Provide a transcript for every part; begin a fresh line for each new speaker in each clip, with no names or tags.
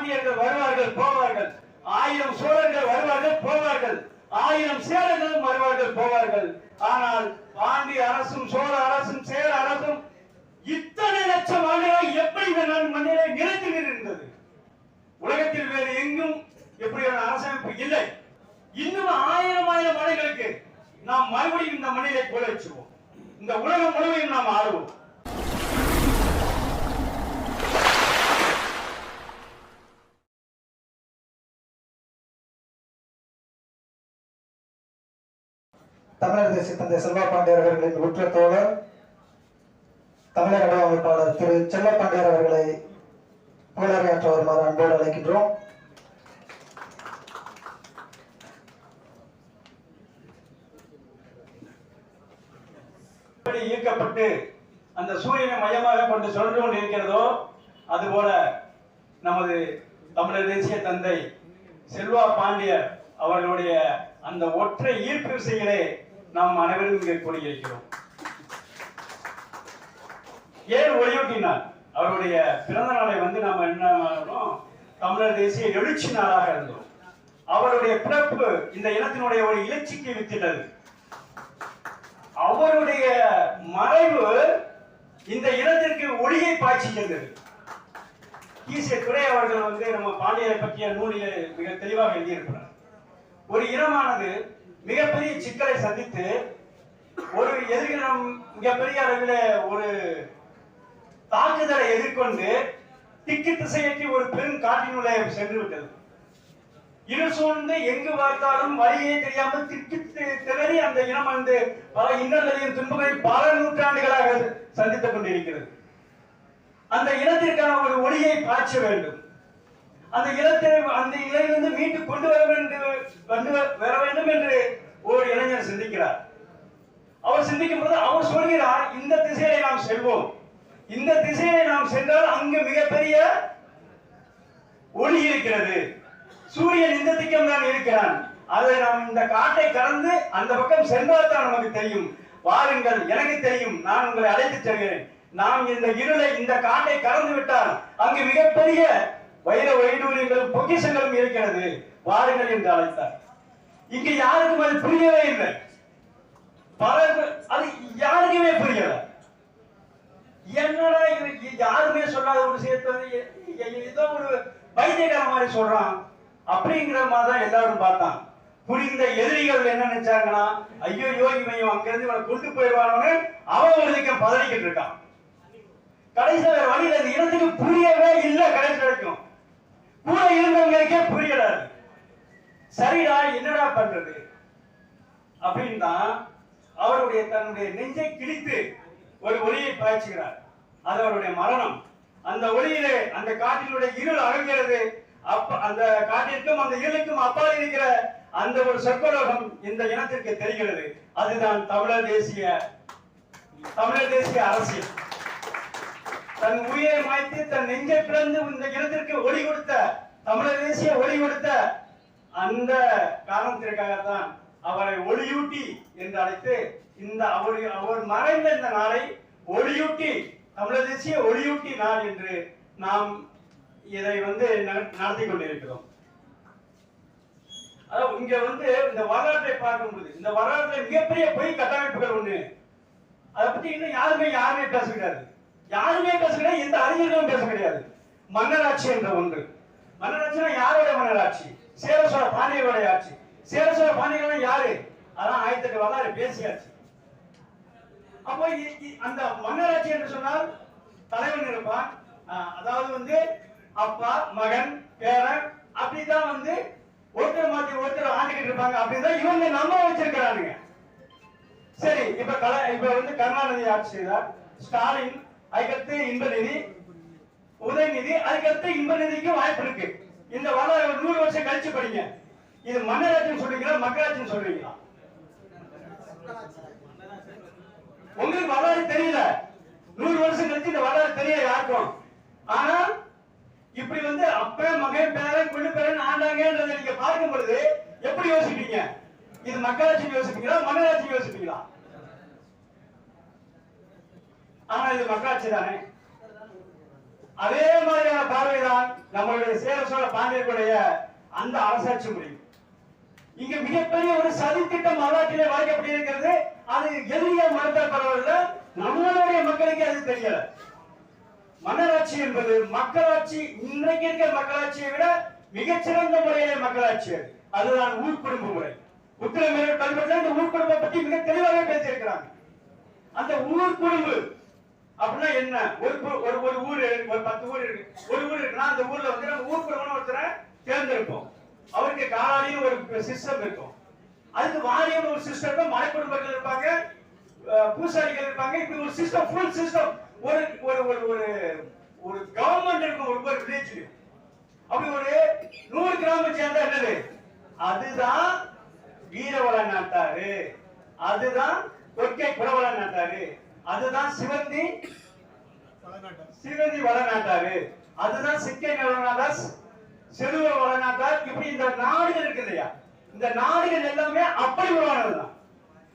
பாண்டியர்கள் வருவார்கள் போவார்கள். ஆயிரம் சோழர்கள் வருவார்கள் போவார்கள். ஆயிரம் சேரர்களும் வருவார்கள் போவார்கள். ஆனால் பாண்டிய அரசும் சோழ அரசும் சேர அரசும் இத்தனை லட்சம் ஆண்டுகள் எப்படி மண்ணிலே நிலைத்து உலகத்தில் வேறு எங்கும் எப்படியான அரசமைப்பு இல்லை. இன்னும் ஆயிரம் ஆயிரம் ஆண்டுகளுக்கு நாம் மறுபடியும் இந்த மண்ணிலே கொலை வச்சுவோம் இந்த உலகம் முழுவதும் நாம் ஆளுவோம்.
தமிழர் தேசிய தந்தை செல்வா பாண்டியர் அவர்களின் உற்ற தோழர் தமிழக வடிவமைப்பாளர் திரு செல்லப்பாண்டியர் அவர்களை புகழரையாற்ற வருமாறு அன்போடு அழைக்கின்றோம்.
எப்படி ஈர்க்கப்பட்டு அந்த சூரியனை மையமாக கொண்டு சுழன்று கொண்டு இருக்கிறதோ அதுபோல நமது தமிழர் தேசிய தந்தை செல்வா பாண்டியர் அவர்களுடைய அந்த ஒற்றை ஈர்ப்பு விசையிலே நாம் அனைவரும் இங்கே கூடியிருக்கிறோம். ஏன் ஒளியூட்டினார்? அவருடைய பிறந்த நாளை வந்து நாம என்ன தமிழர் தேசிய எழுச்சி நாளாக இருந்தோம். அவருடைய பிறப்பு இந்த இனத்தினுடைய ஒரு எழுச்சிக்கு வித்திட்டது. அவருடைய மறைவு இந்த இனத்திற்கு ஒளியை பாய்ச்சி ஈசிய துறை அவர்கள் வந்து நம்ம பாண்டியரை பற்றிய நூலில் மிக தெளிவாக எழுதியிருக்கிறார். ஒரு இனமானது மிகப்பெரிய சிக்கலை சந்தித்து ஒரு எதிர்கினம் மிகப்பெரிய அளவில் ஒரு தாக்குதலை எதிர்கொண்டு திக்கு திசையற்றி ஒரு பெரும் காட்டினுள்ளே சென்று விட்டது. இருள் சூழ்ந்து எங்கு பார்த்தாலும் வழியே தெரியாமல் திக்கு திணறி அந்த இனம் வந்து பல இன்னல்களையும் துன்பங்களையும் பல நூற்றாண்டுகளாக சந்தித்துக் கொண்டிருக்கிறது. அந்த இனத்திற்கான ஒரு ஒளியை பாய்ச்ச வேண்டும். அந்த இனத்தை அந்த இலையிலிருந்து மீட்டு கொண்டு வர வேண்டும் கொண்டு வர- வேண்டும் என்று ஒரு இளைஞர் சிந்திக்கிறார். அவர் சிந்திக்கும் போது அவர் சொல்கிறார் இந்த திசையிலே நாம் செல்வோம். இந்த திசையை நாம் சென்றால் அங்கு மிகப்பெரிய ஒளி இருக்கிறது. சூரியன் இந்த திக்கம் தான் இருக்கிறான். அதை நாம் இந்த காட்டை கடந்து அந்த பக்கம் சென்றால் தான் நமக்கு தெரியும். வாருங்கள் எனக்கு தெரியும். நான் உங்களை அழைத்து செல்கிறேன். நாம் இந்த இருளை இந்த காட்டை கடந்து விட்டால் அங்கு மிகப்பெரிய வைர வைடூரியங்களும் பொக்கிஷங்களும் இருக்கிறது. வாருங்கள் என்று அழைத்தார். இங்க யாருக்கும் அது புரியவே இல்லை. பலர் அது யாருக்குமே புரியல. என்னடா யாருமே சொல்லாத ஒரு விஷயத்தை ஏதோ ஒரு பைத்தியக்கார மாதிரி சொல்றான். அப்படிங்கிற மாதிரி தான் எல்லாரும் பார்த்தான். புரிந்த எதிரிகள் என்ன நினைச்சாங்கன்னா ஐயோ இவன் அங்கிருந்து இவனை கொண்டு போயிடுவானு அவன் ஒரு பதறிக்கிட்டு இருக்கான். கடைசி வேற வழியில இந்த இடத்துக்கு புரியவே இல்லை. கடைசி வரைக்கும். கூட இருந்தவங்களுக்கே புரியல. சரிடா என்னடா பண்றது? அப்படின்னு தான் அவருடைய தன்னுடைய நெஞ்சை கிழித்து ஒரு ஒளியை பாய்ச்சுகிறார். அது அவருடைய மரணம். அந்த ஒளியிலே அந்த காட்டினுடைய இருள் அகங்கிறது அப்ப அந்த காட்டிற்கும் அந்த இருளுக்கும் அப்பால் இருக்கிற அந்த ஒரு சொற்கலோகம் இந்த இனத்திற்கு தெரிகிறது. அதுதான் தமிழர் தேசிய தமிழர் தேசிய அரசியல். தன் உயிரை மாய்த்து தன் நெஞ்சை பிளந்து இந்த இனத்திற்கு ஒளி கொடுத்த தமிழர் தேசிய ஒளி கொடுத்த அந்த காரணத்திற்காகத்தான் அவரை ஒளியூட்டி என்று அழைத்து இந்த அவர் அவர் மறைந்த இந்த நாளை ஒளியூட்டி தமிழர் தேசிய ஒளியூட்டி நாள் என்று நாம் இதை வந்து நடத்தி கொண்டிருக்கிறோம். அதாவது இங்க வந்து இந்த வரலாற்றை பார்க்கும்போது இந்த வரலாற்றுல மிகப்பெரிய பொய் கட்டமைப்புகள் ஒண்ணு. அதை பத்தி இன்னும் யாருமே யாருமே பேச யாருமே பேச கிடையாது எந்த அறிஞர்களும் பேச கிடையாது மன்னராட்சி என்ற ஒன்று. மன்னராட்சினா யாரோட மன்னராட்சி? சேரசோர பாண்டியர்களுடைய ஆட்சி. சேரசோர பாண்டியர்கள் யாரு? அதான் ஆயிரத்தி எட்டு வரலாறு பேசியாச்சு. அப்போ இ- அந்த மன்னராட்சி என்று சொன்னால் தலைவன் இருப்பான். அதாவது வந்து அப்பா மகன் பேரன் அப்படிதான் வந்து ஒருத்தர் மாத்தி ஒருத்தர் ஆண்டுகிட்டு இருப்பாங்க. அப்படிதான் இவங்க நம்ம வச்சிருக்கிறானுங்க. சரி இப்ப கல இப்ப வந்து கருணாநிதி ஆட்சி செய்தார். ஸ்டாலின் அதுக்கடுத்து இன்பநிதி உதயநிதி அதுக்கடுத்து இன்ப நிதிக்கும் வாய்ப்பு இருக்கு. இந்த வரலாறு ஒரு நூறு வருஷம் கழிச்சு படிங்க. இது மன்னராட்சின்னு சொல்றீங்களா மக்களாட்சின்னு சொல்றீங்களா? உங்களுக்கு வரலாறு தெரியல. நூறு வருஷம் கழிச்சு இந்த வரலாறு தெரியல யாருக்கும். ஆனா இப்படி வந்து அப்ப மகன் பேரன் கொள்ளு பேரன் ஆண்டாங்கன்றதை நீங்க பார்க்கும் பொழுது எப்படி யோசிப்பீங்க? இது மக்களாட்சி யோசிப்பீங்களா மன்னராட்சி யோசிப்பீங்களா? ஆனா இது மக்களாட்சி தானே அதே மாதிரியான பார்வைதான் நம்மளுடைய சேர சோழ பாண்டியர்களுடைய அந்த அரசாட்சி முறை. இங்க மிகப்பெரிய ஒரு சதி திட்டம் வரலாற்றிலே வழங்கப்பட்டிருக்கிறது அது எதிரியா மறுத்தால் பரவாயில்ல நம்மளுடைய மக்களுக்கு அது தெரியல. மன்னராட்சி என்பது மக்களாட்சி இன்றைக்கு இருக்கிற மக்களாட்சியை விட மிகச்சிறந்த முறையிலே மக்களாட்சி அதுதான் ஊர்க்குடும்ப முறை. உத்தரமேரூர் கல்வெட்டுல இந்த ஊர் குடும்பம் பற்றி மிக தெளிவாக பேசியிருக்கிறாங்க. அந்த ஊர்க்குடும்பு அப்படின்னா என்ன? ஒரு ஒரு ஒரு ஊர் ஒரு பத்து ஊர் இருக்கு. ஒரு ஊர் இருக்குன்னா அந்த ஊர்ல வந்து நம்ம ஊர் குடும்பம்னு ஒருத்தரை தேர்ந்தெடுப்போம். அவருக்கு காலாலையும் ஒரு சிஸ்டம் இருக்கும். அதுக்கு வாரியம் ஒரு சிஸ்டம் இருக்கும். மலைக்குடும்பங்கள் இருப்பாங்க. பூசாரிகள் இருப்பாங்க. இப்படி ஒரு சிஸ்டம் ஃபுல் சிஸ்டம் ஒரு ஒரு ஒரு ஒரு ஒரு கவர்மெண்ட் இருக்கும். ஒவ்வொரு வில்லேஜ்லயும் அப்படி ஒரு நூறு கிராம சேர்ந்தா என்னது? அதுதான் வீரவள நாட்டாரு அதுதான் கொற்கை குடவள நாட்டாரு அதுதான் சிவந்தி சிவந்தி வளநாட்டாரு. அதுதான் சிக்கை வளநாட்டார் செல்வ வளநாட்டார். இப்படி இந்த நாடுகள் இருக்கு இல்லையா இந்த நாடுகள் எல்லாமே அப்படி உருவானதுதான்.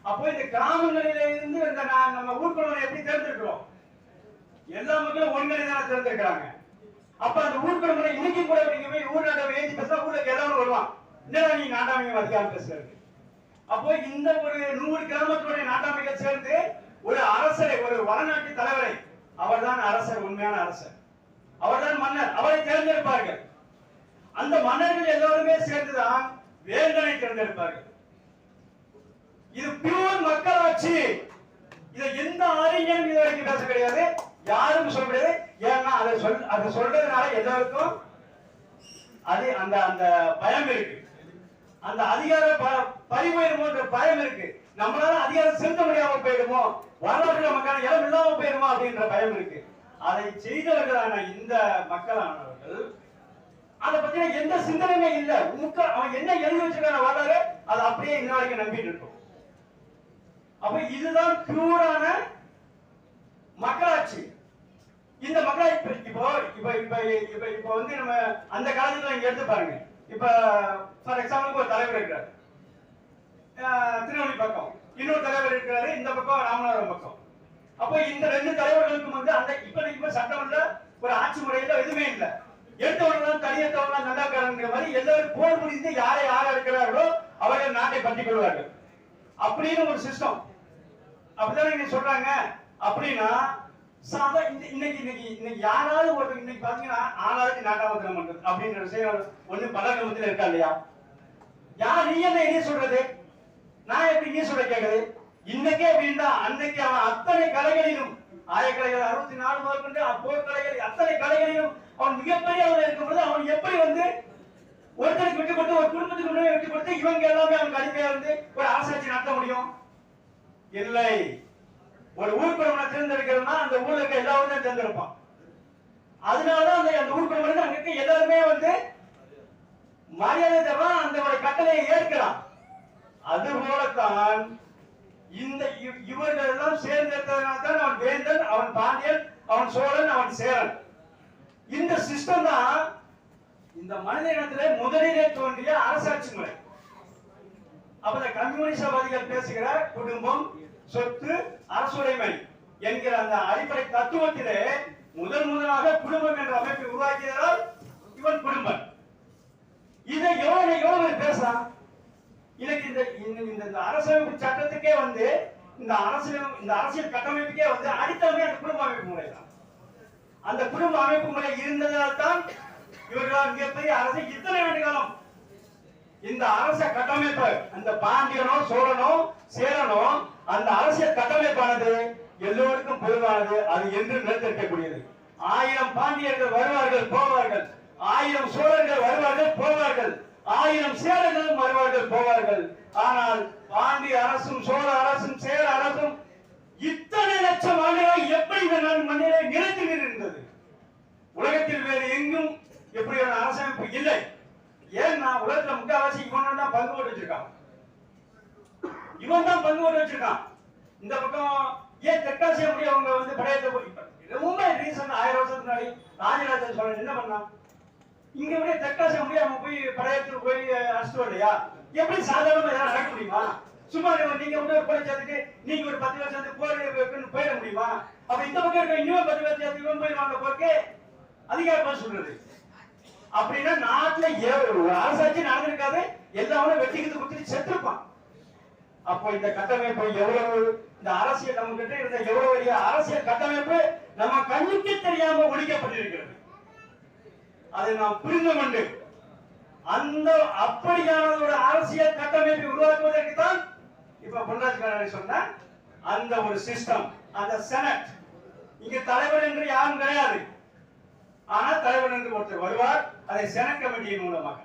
அப்போ இந்த கிராமங்களில இருந்து இந்த நம்ம ஊர்க்குழுவை எப்படி தேர்ந்தெடுக்கிறோம்? எல்லா மக்களும் ஒன்றிணைந்து தானே தேர்ந்தெடுக்கிறாங்க. அப்ப அந்த ஊர்க்குழுவை இன்னைக்கு கூட நீங்க போய் ஊர் நாட்டம் ஏற்றி பேசா ஊர்ல எல்லாரும் வருவான் என்னடா நீ நாட்டாமையை மதிக்காம பேசுறது அப்போ இந்த ஒரு நூறு கிராமத்தினுடைய நாட்டாமைகள் சேர்ந்து ஒரு அரசரை ஒரு வடநாட்டு தலைவரை அவர்தான் அரசர் உண்மையான அரசர். அவர்தான் மன்னர். அவரை தேர்ந்தெடுப்பார்கள். அந்த மன்னர்கள் எல்லோருமே சேர்ந்துதான் வேந்தனை தேர்ந்தெடுப்பார்கள். இது பியூர் மக்களாட்சி. இதை எந்த அறிஞரும் இது வரைக்கும் பேச கிடையாது. யாரும் சொல்ல முடியாது. ஏன்னா அதை சொல் அதை சொல்றதுனால எல்லோருக்கும் அது அந்த அந்த பயம் இருக்கு. அந்த அதிகார ப- பயம் இருக்கு. நம்மளால அதிகாரம் செலுத்த முடியாம போயிடுமோ? வரலாற்று நமக்கான இடம் இல்லாம போயிடுமோ அப்படின்ற பயம் இருக்கு. அதை செய்தவர்களான இந்த மக்களானவர்கள் அதை பத்தின எந்த சிந்தனையுமே இல்ல. முக்க அவன் என்ன எழுதி வச்சிருக்கான வரலாறு அதை அப்படியே இன்ன வரைக்கும் நம்பிட்டு இருக்கும். அப்ப இதுதான் பியூரான மக்களாட்சி. இந்த மக்களாட்சி இப்போ இப்போ இப்ப இப்ப இப்போ வந்து நம்ம அந்த காலத்துல இங்க எடுத்து பாருங்க. இப்ப ஃபார் எக்ஸாம்பிளுக்கு ஒரு தலைவர் இருக்கிறார் திருநெல்வேலி பக்கம். இன்னொரு தலைவர் இருக்கிறாரு இந்த பக்கம் ராமநாதபுரம் பக்கம். அப்போ இந்த ரெண்டு தலைவர்களுக்கும் வந்து அந்த இப்ப இப்ப சட்டம் இல்ல ஒரு ஆட்சி முறையில எதுவுமே இல்ல. எடுத்தவர்கள் தனியத்தவர்கள் நல்லாக்காரங்கிற மாதிரி எல்லாரும் போர் புரிந்து யாரை யார் இருக்கிறார்களோ அவர்கள் நாட்டை பற்றிக் கொள்வார்கள். அப்படின்னு ஒரு சிஸ்டம் அப்படிதானே நீங்க சொல்றாங்க? அப்படின்னா சாதா இன்னைக்கு இன்னைக்கு இன்னைக்கு யாராவது ஒருத்தர் இன்னைக்கு பாத்தீங்கன்னா ஆளாவது நாட்டாமத்திரம் பண்றது அப்படின்ற விஷயம் ஒண்ணு பல கிரமத்துல இருக்கா இல்லையா? யார் நீ என்ன என்ன சொல்றது? நான் எப்படி நீ சொல்ற கேக்குது இன்னைக்கே அப்படின்னா அன்னைக்கு அவன் அத்தனை கலைகளிலும் ஆயக்கலைகள் அறுபத்தி நாலு முதற்கொண்டு போர் கலைகள் அத்தனை கலைகளிலும் அவன் மிகப்பெரிய அளவில் இருக்கும்போது அவன் எப்படி வந்து ஒருத்தருக்கு விட்டு கொடுத்து ஒரு குடும்பத்துக்கு முன்னாடி விட்டு கொடுத்து இவங்க எல்லாமே அவன் அடிமையா வந்து ஒரு ஆசாட்சி நடத்த முடியும்? இல்லை. ஒரு ஊர் பிரமணை தேர்ந்தெடுக்கிறதுனா அந்த ஊர்ல இருக்க எல்லாரும் தான் தேர்ந்தெடுப்பான். அதனாலதான் அந்த அந்த ஊர் பிரமணை அங்க இருக்க எல்லாருமே வந்து மரியாதை தரலாம் அந்த ஒரு கட்டளையை ஏற்கலாம் அது போலத்தான் இந்த இவ்- இவர்கள் எல்லாம் சேர்ந்திருக்கிறதுனால தான் அவன் வேந்தன் அவன் பாண்டியன் அவன் சோழன் அவன் சேரன். இந்த சிஸ்டம் தான் இந்த மனித இனத்திலே முதலிலே தோன்றிய அரசாட்சி முறை. அப்ப கம்யூனிஸ்டவாதிகள் பேசுகிற குடும்பம் சொத்து அரசுடைமை என்கிற அந்த அடிப்படை தத்துவத்திலே முதல் முதலாக குடும்பம் என்ற அமைப்பை உருவாக்கியதால் இவன் குடும்பம் இதை எவ்வளவு எவ்வளவு பேசுறான்? பேசலாம் இன்னைக்கு இந்த இந்த- இந்த இந்த அரசமைப்பு சட்டத்துக்கே வந்து இந்த அரசியல் இந்த அரசியல் கட்டமைப்புக்கே வந்து அடித்தளமே அந்த குடும்ப அமைப்பு முறை தான். அந்த குடும்ப அமைப்பு முறை இருந்ததால் தான் இவர்களால் மிகப்பெரிய அரசு இத்தனை ஆண்டு காலம் இந்த அரச கட்டமைப்பு அந்த பாண்டியனோ சோழனோ சேரனோ அந்த அரசியல் கட்டமைப்பானது எல்லோருக்கும் பொதுவானது அது என்று நிலைத்திருக்கக்கூடியது ஆயிரம் பாண்டியர்கள் வருவார்கள் போவார்கள். ஆயிரம் சோழர்கள் வருவார்கள் போவார்கள். ஆயிரம் சேரர்களும் வருவார்கள் போவார்கள். ஆனால் பாண்டி அரசும் சோழ அரசும் சேர அரசும் இத்தனை லட்சம் ஆண்டுகள் எப்படி இந்த மண்ணிலே நிலைத்து நின்றிருந்தது உலகத்தில் வேறு எங்கும் எப்படியான அரசமைப்பு இல்லை. ஏன்னா உலகத்துல முக்காவாசி இவன் தான் பங்கு போட்டு வச்சிருக்கான். இவன் தான் பங்கு போட்டு வச்சிருக்கான். இந்த பக்கம் ஏன் தெற்காசிய முடி அவங்க வந்து படையத்தை போய் ரொம்ப ரீசன் ஆயிரம் வருஷத்துக்கு முன்னாடி ராஜராஜன் சோழன் என்ன பண்ணான்? இங்க விட தெற்காசி முடி அவன் போய் படையத்துக்கு போய் அடிச்சுட்டு இல்லையா எப்படி சாதாரணமா இதெல்லாம் நடக்க முடியுமா? சும்மா நீங்க- நீங்க வந்து ஒரு போய் நீங்க ஒரு பத்து பேர் சேர்ந்து போயிட முடியுமா? அப்ப இந்த பக்கம் இருக்க இன்னும் பத்து பேர் சேர்த்து இவன் போயிடுவாங்க போருக்கு அதிகாரமா சொல்றது. அப்படின்னா நாட்டுல ஒரு அரசாட்சி நடந்திருக்காது எல்லாமே வெட்டிக்கிட்டு குத்திட்டு செத்துருப்பான். அப்போ இந்த கட்டமைப்பு எவ்வளவு இந்த அரசியல் நம்ம கிட்ட இருந்த எவ்வளவு பெரிய அரசியல் கட்டமைப்பு நம்ம கண்ணுக்கு தெரியாம ஒழிக்கப்பட்டிருக்கிறது. அதை நாம் புரிந்து கொண்டு அந்த அப்படியான ஒரு அரசியல் கட்டமைப்பை உருவாக்குவதற்கு தான் இப்ப பொன்ராஜ் சொன்ன அந்த ஒரு சிஸ்டம் அந்த செனட் இங்க தலைவர் என்று யாரும் கிடையாது. ஆனா தலைவர் என்று ஒருத்தர் வருவார் அதை செனட் கமிட்டியின் மூலமாக.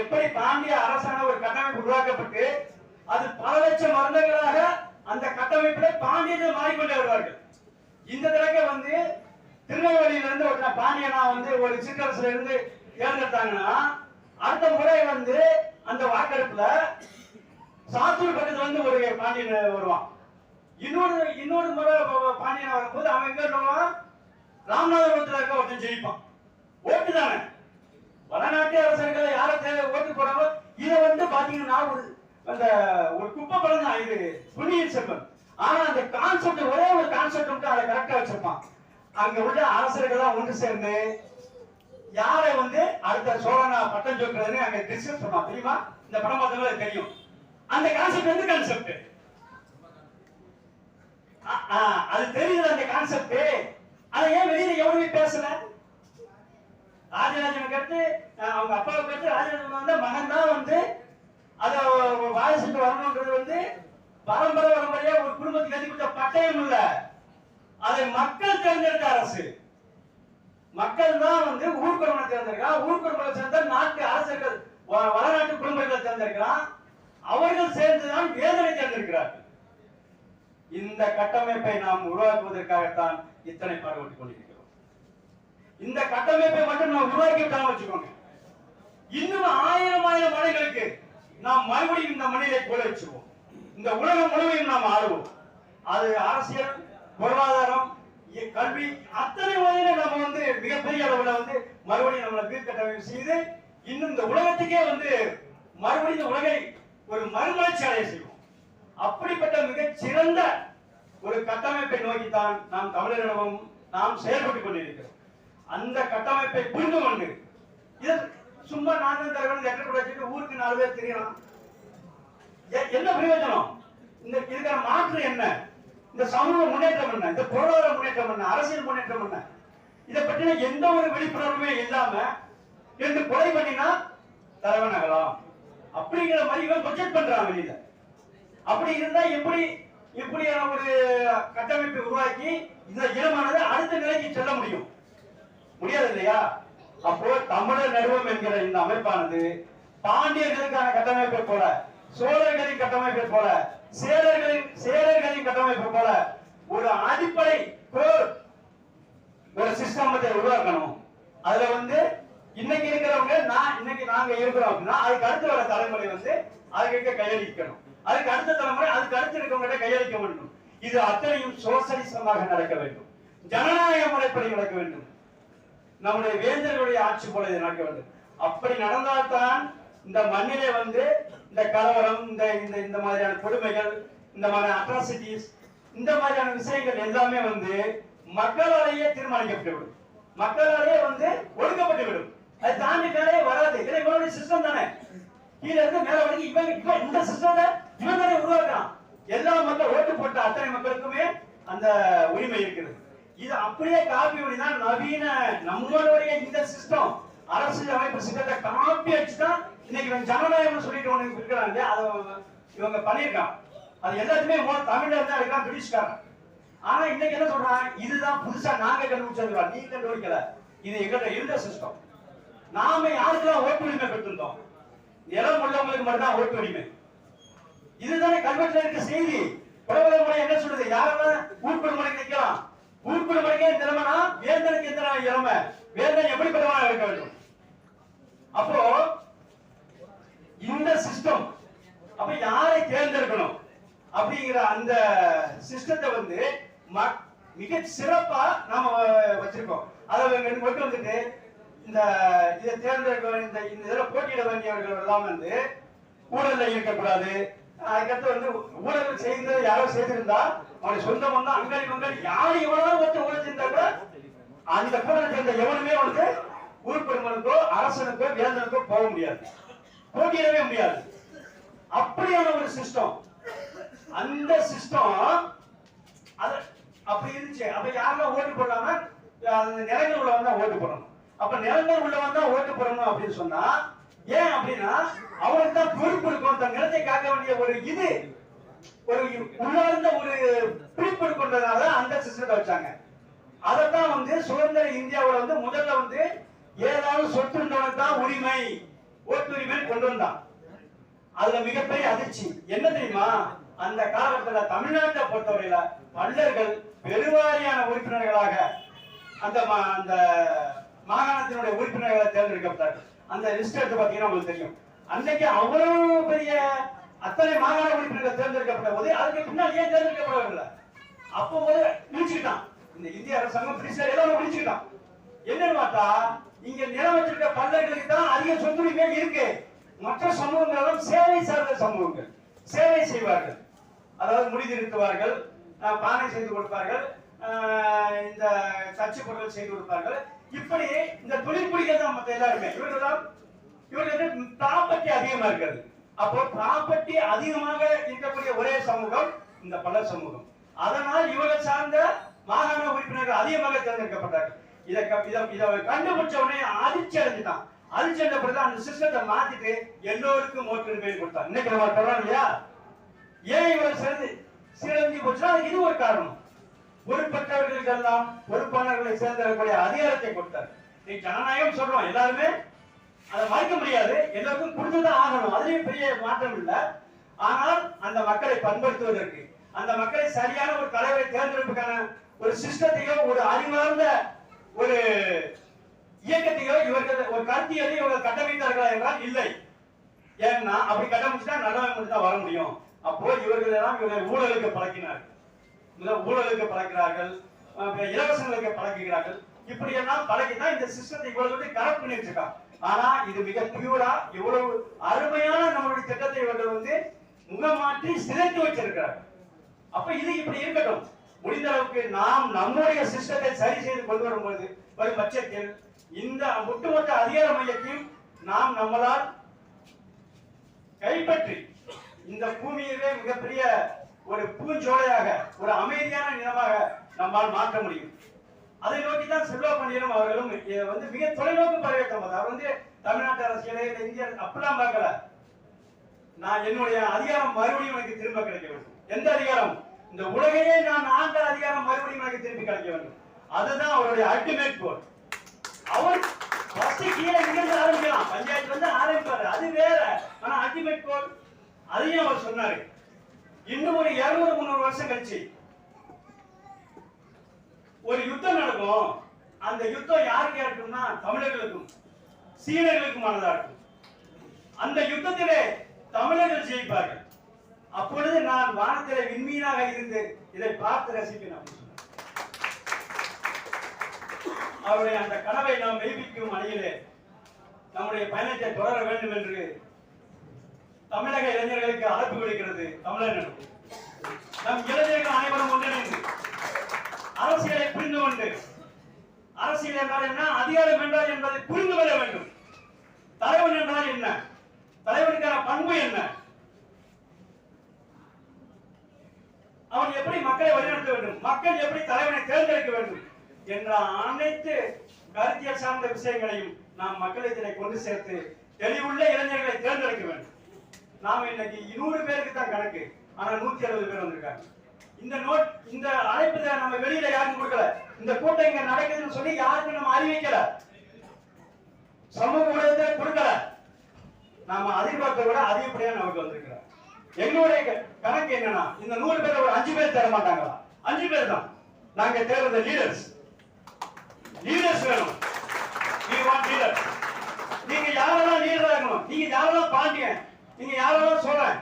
எப்படி பாண்டிய அரசான ஒரு கட்டமைப்பு உருவாக்கப்பட்டு அது பல லட்சம் வருடங்களாக அந்த கட்டமைப்பிலே பாண்டியர்கள் மாறிக்கொண்டே வருவார்கள். இந்த தடவை வந்து திருநெல்வேலியிலிருந்து ஒரு பாண்டியனா வந்து ஒரு சிற்றரசுல இருந்து தேர்ந்தெடுத்தாங்கன்னா அடுத்த முறை வந்து அந்த வாக்கெடுப்புல சாத்தூர் பக்கத்துல இருந்து ஒரு பாண்டியன் வருவான். இன்னொரு இன்னொரு முறை பாண்டியன் வரும்போது அவன் எங்க வருவான்? ராமநாதபுரத்துல இருக்க ஒருத்தன் ஜெயிப்பான். ஓட்டு தானே. வடநாட்டு அரசர்கள் யாரை தேவை ஓட்டு போடாமல் இதை வந்து பாத்தீங்கன்னா ஒரு அந்த ஒரு குப்பை படம் தான். இது புண்ணியின் செல்வன் ஆனா அந்த கான்செப்ட் ஒரே ஒரு கான்செப்ட் மட்டும் அதை கரெக்டா வச்சிருப்பான். அங்க உள்ள அரசர்கள் தான் ஒன்று சேர்ந்து யாரை வந்து அடுத்த சோழனா பட்டம் சொல்றதுன்னு அங்க டிஸ்கஸ் பண்ணுவான் தெரியுமா? இந்த படம் பார்த்தவங்களுக்கு தெரியும். அந்த கான்செப்ட் எந்த கான்செப்ட் அது தெரியுது அந்த கான்செப்ட் அதை ஏன் வெளியில எவனுமே பேசல? ராஜராஜன் கேட்டு அவங்க அப்பாவை கேட்டு ராஜராஜன் வந்து மகன் தான் வந்து அதை வாரிசுக்கு வரணுன்றது வந்து பரம்பரை பரம்பரையா ஒரு குடும்பத்துக்கு எழுதி கொடுத்த பட்டயம் இல்லை. அதை மக்கள் தேர்ந்தெடுத்த அரசு. மக்கள் தான் வந்து ஊர்க்குறவனை தேர்ந்தெடுக்கிறான் ஊர்க்குறவனை சேர்ந்த நாட்டு அரசர்கள் வ- வடநாட்டு குடும்பங்களை தேர்ந்தெடுக்கிறான் அவர்கள் சேர்ந்துதான் வேதனை தேர்ந்தெடுக்கிறார்கள். இந்த கட்டமைப்பை நாம் உருவாக்குவதற்காகத்தான் இத்தனை பாடுபட்டுக் கொண்டிருக்கிறோம். இந்த கட்டமைப்பை மட்டும் நாம் உருவாக்கி விட்டாலும் வச்சுக்கோங்க. இன்னும் ஆயிரம் ஆயிரம் மலைகளுக்கு நாம் மறுபடியும் இந்த மனிதை போல வச்சுவோம் இந்த உலகம் முழுவதும் நாம் ஆளுவோம். அது அரசியல் பொருளாதாரம் இ- கல்வி அத்தனை வகையில நம்ம வந்து மிகப்பெரிய அளவுல வந்து மறுபடியும் நம்மளை வீழ்கட்டமைப்பு செய்து இன்னும் இந்த உலகத்துக்கே வந்து மறுபடியும் இந்த உலகை ஒரு மறுமலர்ச்சி அடைய செய்வோம். அப்படிப்பட்ட மிகச்சிறந்த ஒரு கட்டமைப்பை நோக்கித்தான் நாம் தமிழரிடமும் நாம் செயல்பட்டுக் கொண்டிருக்கிறோம். அந்த கட்டமைப்பை புரிந்து கொண்டு இது சும்மா நான் தான் லெட்டர் கூட வச்சுட்டு ஊருக்கு நாலு பேர் தெரியலாம். எ- என்ன பிரயோஜனம்? இந்த இருக்கிற மாற்று என்ன? இந்த சமூக முன்னேற்றம் என்ன? இந்த பொருளாதார முன்னேற்றம் என்ன? அரசியல் முன்னேற்றம் என்ன? இதை பற்றின எந்த ஒரு விழிப்புணர்வுமே இல்லாம என்று கொலை பண்ணினா தலைவன் ஆகலாம் அப்படிங்கிற மாதிரி இவன் ப்ரொஜெக்ட் பண்றான் வெளியில. அப்படி இருந்தா எப்படி இப்படியான ஒரு கட்டமைப்பை உருவாக்கி இந்த இனமானது அடுத்த நிலைக்கு செல்ல முடியும்? முடியாது இல்லையா? அப்போ தமிழர் நடுவம் என்கிற இந்த அமைப்பானது பாண்டியர்களுக்கான கட்டமைப்பை போல சோழர்களின் கட்டமைப்பை போல சேரர்களின் சேரர்களின் கட்டமைப்பு போல ஒரு அடிப்படை ஒரு சிஸ்டமத்தை உருவாக்கணும். அதுல வந்து இன்னைக்கு இருக்கிறவங்க நான் இன்னைக்கு நாங்க இருக்கிறோம் அப்படின்னா அதுக்கு அடுத்து வர தலைமுறை வந்து அதுக்கு கையளிக்கணும். அதுக்கு அடுத்த தலைமுறை அதுக்கு அடுத்து இருக்கவங்க கையளிக்க வேண்டும். இது அத்தனையும் சோசலிசமாக நடக்க வேண்டும். ஜனநாயக முறைப்படி நடக்க வேண்டும். நம்முடைய வேந்தர்களுடைய ஆட்சி போல இது நடக்க வேண்டும். அப்படி நடந்தால்தான் இந்த மண்ணிலே வந்து இந்த கலவரம் இந்த இந்த இந்த மாதிரியான கொடுமைகள் இந்த மாதிரியான அட்ராசிட்டிஸ் இந்த மாதிரியான விஷயங்கள் எல்லாமே வந்து மக்களாலேயே தீர்மானிக்கப்பட்டு விடும் மக்களாலேயே வந்து ஒடுக்கப்பட்டு விடும் அது தாண்டி மேலே வராது. இது சிஸ்டம் தானே? கீழே இருந்து மேல வரைக்கும் இவன் இவன் இந்த சிஸ்டத்தை இவன் தானே உருவாக்குறான். எல்லா மக்கள் ஓட்டு போட்ட அத்தனை மக்களுக்குமே அந்த உரிமை இருக்குது இது அப்படியே காப்பி பண்ணி தான் நவீன நம்மளுடைய இந்த சிஸ்டம் அரசியல் அமைப்பு சிஸ்டத்தை காப்பி அடிச்சு தான் இன்னைக்கு இவன் ஜனநாயகம்னு சொல்லிட்டு ஒண்ணு இருக்கிறாங்க அதை இவங்க பண்ணியிருக்கான் அது எல்லாத்துமே மொத தமிழ்ல இருந்தா இருக்கலாம் பிரிட்டிஷ்காரன் ஆனா இன்னைக்கு என்ன சொல்றான் இதுதான் புதுசா நாங்க கண்டுபிடிச்சது நீ கண்டுபிடிக்கல. இது எங்கிட்ட இருந்த சிஸ்டம் நாம யாருக்கெல்லாம் ஓட்டுரிமை பெற்றிருந்தோம்? நிலம் உள்ளவங்களுக்கு மட்டும்தான் ஓட்டுரிமை. இதுதானே கல்வெட்டுல இருக்க செய்தி. புறவரை முறை என்ன சொல்றது யாரெல்லாம் ஊர்பெருமுறைக்கு நிக்கலாம்? ஊர்பெருமுறைக்கே இந்த நிலைமைனா வேந்தனுக்கு எந்த இளமை வேந்தன் எப்படிப்பட்டவனாக இருக்க வேண்டும்? அப்போ இந்த சிஸ்டம் அப்ப யாரை தேர்ந்தெடுக்கணும்? அப்படிங்கிற அந்த சிஸ்டத்தை வந்து மிக சிறப்பா நாம வச்சிருக்கோம். அதை வந்து கொண்டு வந்துட்டு இந்த இதை தேர்ந்தெடுக்க வேண்டிய- இந்த இந்த இதில் போட்டியிட வேண்டியவர்கள் எல்லாம் வந்து ஊழல்ல இருக்கக்கூடாது. அதுக்கடுத்து வந்து ஊழல் செய்து யாரோ செய்திருந்தா அவனுடைய சொந்த வந்தா அங்காளி மங்காளி யார் எவ்வளவு ஒருத்தர் ஊழல் செஞ்சா கூட அந்த கூட இருந்த எவனுமே வந்து ஊர்பெருமனுக்கோ அரசனுக்கோ வேந்தனுக்கோ போக முடியாது. போட்டியிடவே முடியாது. அப்படியான ஒரு சிஸ்டம் அந்த சிஸ்டம் அது அப்படி இருந்துச்சு. அப்ப யாரெல்லாம் ஓட்டு போடாம அந்த நிலங்கள் உள்ள வந்தா ஓட்டு போடணும். அப்ப நிலங்கள் உள்ள வந்தா ஓட்டு போடணும் அப்படின்னு சொன்னா ஏன் அப்படின்னா அவனுக்கு தான் பொறுப்பு இருக்கும். தன் நிலத்தை காக்க வேண்டிய ஒரு இது ஒரு உள்ளார்ந்த ஒரு பிடிப்பு கொண்டதுனால அந்த சிஸ்டத்தை வச்சாங்க. அதைத்தான் வந்து சுதந்திர இந்தியாவில் வந்து முதல்ல வந்து ஏதாவது சொத்து தான் உரிமை. ஓட்டுரிமை கொண்டு வந்தான் அதுல மிகப்பெரிய அதிர்ச்சி. என்ன தெரியுமா? அந்த காலத்துல தமிழ்நாட்டை பொறுத்தவரையில மன்னர்கள் பெருவாரியான உறுப்பினர்களாக அந்த மா- அந்த மாகாணத்தினுடைய உறுப்பினர்களை தேர்ந்தெடுக்கப்பட்டார்கள். அந்த லிஸ்ட் எடுத்து பாத்தீங்கன்னா உங்களுக்கு தெரியும். அன்னைக்கு அவ்வளவு பெரிய அத்தனை மாகாண உறுப்பினர்கள் தேர்ந்தெடுக்கப்பட்ட போது அதுக்கு பின்னால் ஏன் தேர்ந்தெடுக்கப்படவில்லை? அப்போ போது முடிச்சுக்கிட்டான் இந்த இந்திய அரசாங்கம் பிரிச்சு எல்லாமே முடிச்சுக்கிட்டான் என்னன்னு பார்த்தா இங்க நிலம் வச்சிருக்க பல்லர்களுக்கு தான் அதிக சொத்துரிமை இருக்கு. மற்ற சமூகங்களும் சேவை சார்ந்த சமூகங்கள். சேவை செய்வார்கள். அதாவது முடி திருத்துவார்கள் பானை செய்து கொடுப்பார்கள் இந்த தச்சு பொருட்கள் செய்து கொடுப்பார்கள். இப்படி இந்த தொழிற்புலிகள் தான் மற்ற எல்லாருமே. இவர்களெல்லாம் இவர்களுக்கு ப்ராப்பர்ட்டி அதிகமா இருக்கிறது. அப்போ ப்ராப்பர்ட்டி அதிகமாக இருக்கக்கூடிய ஒரே சமூகம் இந்த பல சமூகம். அதனால் இவர்கள் சார்ந்த மாகாண உறுப்பினர்கள் அதிகமாக தேர்ந்தெடுக்கப்பட்டார்கள். இதை க- இதை இதை கண்டுபிடிச்ச உடனே அதிர்ச்சி அடைஞ்சிட்டான். அதிர்ச்சி அடைஞ்ச பிறகு அந்த சிஸ்டத்தை மாத்திட்டு எல்லோருக்கும் ஓட்டுரிமை கொடுத்தான். இன்னைக்கு நம்ம சொல்றோம் இல்லையா? ஏன் இவர் சிறந்து சீரழிஞ்சு போச்சுன்னா இது ஒரு காரணம். பொறுப்பற்றவர்களுக்கு எல்லாம் பொறுப்பாளர்களை சேர்ந்திருக்கக்கூடிய அதிகாரத்தை கொடுத்தார். நீ ஜனநாயகம் சொல்றோம் எல்லாருமே அதை மறைக்க முடியாது. எல்லாருக்கும் கொடுத்துதான் ஆகணும். அதுலயும் பெரிய மாற்றம் இல்லை. ஆனால் அந்த மக்களை பண்படுத்துவதற்கு அந்த மக்களை சரியான ஒரு தலைவரை தேர்ந்தெடுப்புக்கான ஒரு சிஸ்டத்தையோ ஒரு அறிவார்ந்த ஒரு இயக்கத்தையோ இவர்கள் ஒரு கருத்தியலை இவர்கள் கட்டமைத்தார்களா என்றால் இல்லை. ஏன்னா அப்படி கட்டமைச்சுட்டா நல்லவன் மட்டும் தான் வர முடியும். அப்போ இவர்கள் எல்லாம் இவர்கள் ஊழலுக்கு பழக்கினார்கள். முதல் ஊழலுக்கு பழக்கிறார்கள். இலவசங்களுக்கு பழக்குகிறார்கள். இப்படி எல்லாம் பழக்கி தான் இந்த சிஸ்டத்தை இவ்வளவு தூரம் கரெக்ட் பண்ணி வச்சிருக்காங்க. ஆனா இது மிக பியூரா இவ்வளவு அருமையான நம்மளுடைய திட்டத்தை இவர்கள் வந்து முகமாற்றி சிதைத்து வச்சிருக்கிறார்கள். அப்ப இது இப்படி இருக்கட்டும். முடிந்த அளவுக்கு நாம் நம்முடைய சிஸ்டத்தை சரி செய்து கொண்டு வரும்போது வரும் பட்சத்தில் இந்த ஒட்டுமொத்த அதிகார மையத்தையும் நாம் நம்மளால் கைப்பற்றி இந்த பூமியவே மிகப்பெரிய ஒரு பூஞ்சோலையாக ஒரு அமைதியான நிலமாக நம்மால் மாற்ற முடியும். அதை நோக்கி தான் செல்வா பண்டியரும் அவர்களும் வந்து மிக தொலைநோக்கு பரவேற்றம் அவர் வந்து தமிழ்நாட்டு அரசியலை இல்லை இந்திய அப்படிலாம் பார்க்கல. நான் என்னுடைய அதிகாரம் மறுபடியும் எனக்கு திரும்ப கிடைக்க வேண்டும் எந்த அதிகாரம் இந்த உலகையே நான் ஆண்ட அதிகாரம் மறுபடியும் எனக்கு திருப்பி கிடைக்க வேண்டும். அதுதான் அவருடைய அல்டிமேட் கோல் அவர் ஃபர்ஸ்ட் கீழே இங்கிருந்து ஆரம்பிக்கலாம். பஞ்சாயத்து வந்து ஆரம்பிப்பாரு. அது வேற. ஆனா அல்டிமேட் கோல் அதையும் அவர் சொன்னாரு. இன்னும் ஒரு இருநூறு முந்நூறு வருஷம் கழிச்சு ஒரு யுத்தம் நடக்கும். அந்த யுத்தம் யாருக்கு இருக்கும்னா தமிழர்களுக்கும் சீனர்களுக்குமானதா இருக்கும். அந்த யுத்தத்திலே தமிழர்கள் ஜெயிப்பார்கள். அப்பொழுது நான் வானத்தில விண்மீனாக இருந்து இதை பார்த்து ரசிப்பேன் அப்படின்னு அவருடைய அந்த கனவை நாம் மெய்ப்பிக்கும் அணியிலே நம்முடைய பயணத்தை தொடர வேண்டும் என்று தமிழக இளைஞர்களுக்கு அழைப்பு விடுக்கிறது தமிழர்கள் நம் இளைஞர்கள் அனைவரும் ஒன்றிணைந்து அரசியலை புரிந்து கொண்டு அரசியல் என்றால் என்ன? அதிகாரம் என்றால் என்பதை புரிந்து கொள்ள வேண்டும். தலைவன் என்றால் என்ன? தலைவனுக்கான பண்பு என்ன? அவன் எப்படி மக்களை வழிநடத்த வேண்டும்? மக்கள் எப்படி தலைவனை தேர்ந்தெடுக்க வேண்டும்? என்ற அனைத்து கருத்தியல் சார்ந்த விஷயங்களையும் நாம் மக்களிடத்திலே கொண்டு சேர்த்து தெளிவுள்ள இளைஞர்களை தேர்ந்தெடுக்க வேண்டும். நாம் இன்னைக்கு நூறு பேருக்கு தான் கணக்கு ஆனா நூத்தி அறுபது பேர் வந்திருக்காங்க. இந்த நோட் இந்த அழைப்பு நம்ம வெளியில யாருக்கும் கொடுக்கல. இந்த கூட்டம் இங்க நடக்குதுன்னு சொல்லி யாருக்கும் நம்ம அறிவிக்கல. சமூக ஊடகத்தை கொடுக்கல. நாம எதிர்பார்த்த விட அதிகப்படியா நமக்கு வந்திருக்கிறோம் எங்களுடைய கணக்கு என்னன்னா இந்த நூறு பேர் ஒரு அஞ்சு பேர் தர மாட்டாங்களா? அஞ்சு பேர் தான். நாங்க தேர்ந்த லீடர்ஸ் லீடர்ஸ் வேணும். We want leaders. நீங்க யாரெல்லாம் லீடரா இருக்கணும்? நீங்க யாரெல்லாம் பாண்டியன்? நீங்க யாரெல்லாம் சொல்றேன்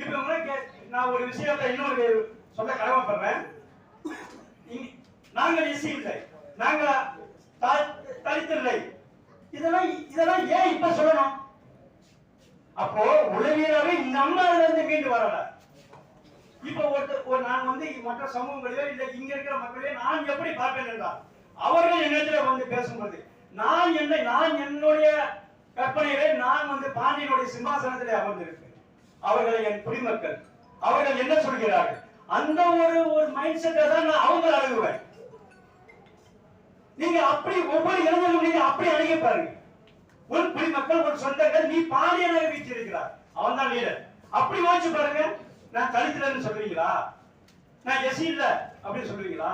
இப்ப உங்களுக்கு நான் ஒரு விஷயத்தை இன்னொரு சொல்ல கடமைப்படுறேன். நாங்கள் இசை இல்லை. நாங்கள் தலித்தில்லை இல்லை. இதெல்லாம் இதெல்லாம் ஏன் இப்ப சொல்லணும்? அப்போ உளவியலாவே நம்ம அதுல இருந்து மீண்டு வரல. இப்ப ஒருத்தர் ஒரு நான் வந்து மற்ற சமூகங்களையோ இல்ல இங்க இருக்கிற மக்களையோ நான் எப்படி பார்ப்பேன் என்றால் அவர்கள் என்னத்துல வந்து பேசும்போது நான் என்னை நான் என்னுடைய கற்பனையிலே நான் வந்து பாண்டியனுடைய சிம்மாசனத்திலே அமர்ந்திருப்பேன். அவர்கள் என் குடிமக்கள் அவர்கள் என்ன சொல்கிறார்கள்? அந்த ஒரு ஒரு மைண்ட் செட்டை தான் நான் அவங்க அணுகுவேன். நீங்க அப்படி ஒவ்வொரு இளைஞர்களும் நீங்க அப்படி அணுகி பாருங்க. உன் குடிமக்கள் ஒரு சொந்தங்கள் நீ பாண்டியனாக வீச்சிருக்கிறார் அவன் தான் லீடர் அப்படி யோசிச்சு பாருங்க. நான் தலித்துலன்னு சொல்றீங்களா? நான் எசி இல்ல அப்படின்னு சொல்றீங்களா?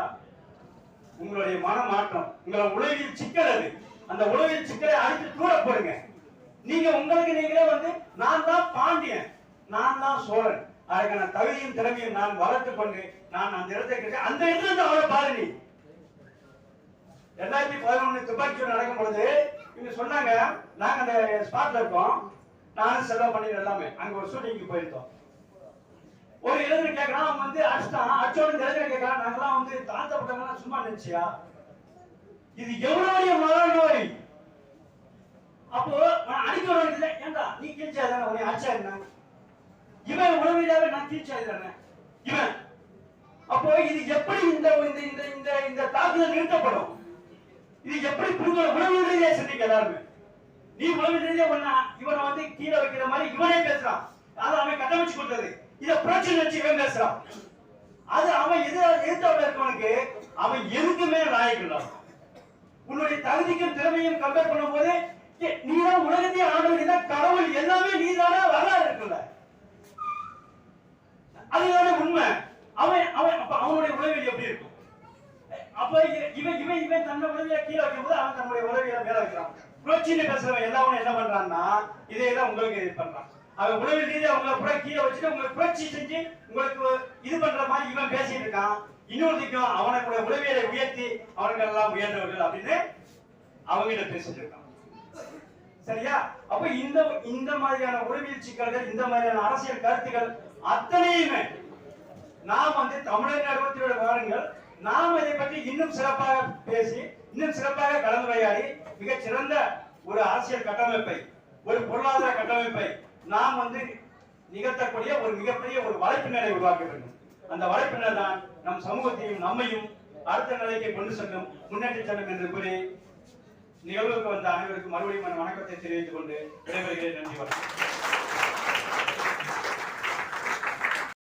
உங்களுடைய மன மாற்றம் உங்களோட உளவியல் சிக்கல் அது. அந்த உலகில் சிக்கலை அழித்து தூர போடுங்க. நீங்க உங்களுக்கு நீங்களே வந்து நான் தான் பாண்டியன் நான் தான் சோழன். அதுக்கான தகுதியும் திறமையும் நான் வளர்த்து கொண்டு நான் அந்த இடத்தை கிடைக்க அந்த இடத்துல இருந்து அவரை பாரு நீ. ரெண்டாயிரத்தி பதினொன்னு துப்பாக்கி நடக்கும் பொழுது இவங்க சொன்னாங்க நாங்க அந்த ஸ்பாட்ல இருக்கோம். நானும் செலவு பண்ணி எல்லாமே. அங்க ஒரு ஷூட்டிங்க்கு போயிருந்தோம். ஒரு இளைஞர் கேட்கறான் அவன் வந்து அடிச்சிட்டான். அடிச்சோட இளைஞர் கேட்கறான் நாங்களாம் வந்து தாழ்த்தப்பட்டவங்க சும்மா நினைச்சியா இது எவ்வளவு மன நோய்? அப்போ நான் வேண்டியது இல்லை. ஏண்டா நீ கீழ்ச்சியா தானே? உனக்கு அடிச்சா என்ன? இவன் உணவிலாவே நான் கீழ்ச்சியா தானே? இவன். அப்போ இது எப்படி இந்த இந்த இந்த இந்த இந்த தாக்குதல் நிறுத்தப்படும்? இது எப்படி புரிஞ்ச உணவு ரீதியா சிந்திக்க எல்லாருமே. நீ உணவு ரீதியா இவரை இவனை வந்து கீழே வைக்கிற மாதிரி இவனே பேசுறான். அதை அவன் கட்டமைச்சு கொடுத்தது. இத புரட்சி நினைச்சு இவன் பேசுறான். அது அவன் எதிர எதிர்த்தவன் இருக்கவனுக்கு அவன் எதுக்குமே லாயக்கு உன்னுடைய தகுதிக்கும் திறமையும் கம்பேர் பண்ணும்போது ஏ, நீதான் உலகத்தையே ஆண்டவர் நீதான் கடவுள் எல்லாமே நீதானே வரலாறு இருக்குல்ல. அதுதானே உண்மை. அவன் அவன் அப்ப அவனுடைய உணவில் எப்படி இருக்கும்? அப்ப இ- இவன் இவன் இவன் தன்னை உளவியல கீழே வைக்கும்போது அவன் தன்னுடைய உளவியல மேல வைக்கிறான். புரட்சின்னு பேசுறவன் எல்லாவனும் என்ன பண்றான்னா இதே தான் உங்களுக்கு இது பண்றான். அவன் உளவியல் ரீதியா உங்களை புற கீழே வச்சுட்டு உங்களுக்கு புரட்சி செஞ்சு உங்களுக்கு இது பண்ற மாதிரி இவன் பேசிட்டு இருக்கான். இன்னொருத்திக்கும் அவனுடைய உளவியலை உயர்த்தி அவனுக்கு எல்லாம் உயர்ந்தவர்கள் அப்படின்னு அவங்கிட்ட பேசிட்டு இருக்கான். சரியா? அப்ப இந்த இந்த மாதிரியான உளவியல் சிக்கல்கள் இந்த மாதிரியான அரசியல் கருத்துக்கள் அத்தனையுமே நாம் வந்து தமிழக அறுபத்தி வாரங்கள் நாம் இதை பற்றி இன்னும் சிறப்பாக பேசி இன்னும் சிறப்பாக கலந்துரையாடி மிக சிறந்த ஒரு அரசியல் கட்டமைப்பை ஒரு பொருளாதார கட்டமைப்பை நாம் வந்து நிகழ்த்தக்கூடிய ஒரு மிகப்பெரிய ஒரு வலைப்பின்னரை உருவாக்க வேண்டும் அந்த வலைப்பின்னர் தான் நம் சமூகத்தையும் நம்மையும் அடுத்த நிலைக்கு கொண்டு செல்லும் முன்னேற்றி செல்லும் என்று கூறி நிகழ்வுக்கு வந்த அனைவருக்கும் மறுபடியும் வணக்கத்தை தெரிவித்துக் கொண்டு விடைபெறுகிறேன். நன்றி வணக்கம்.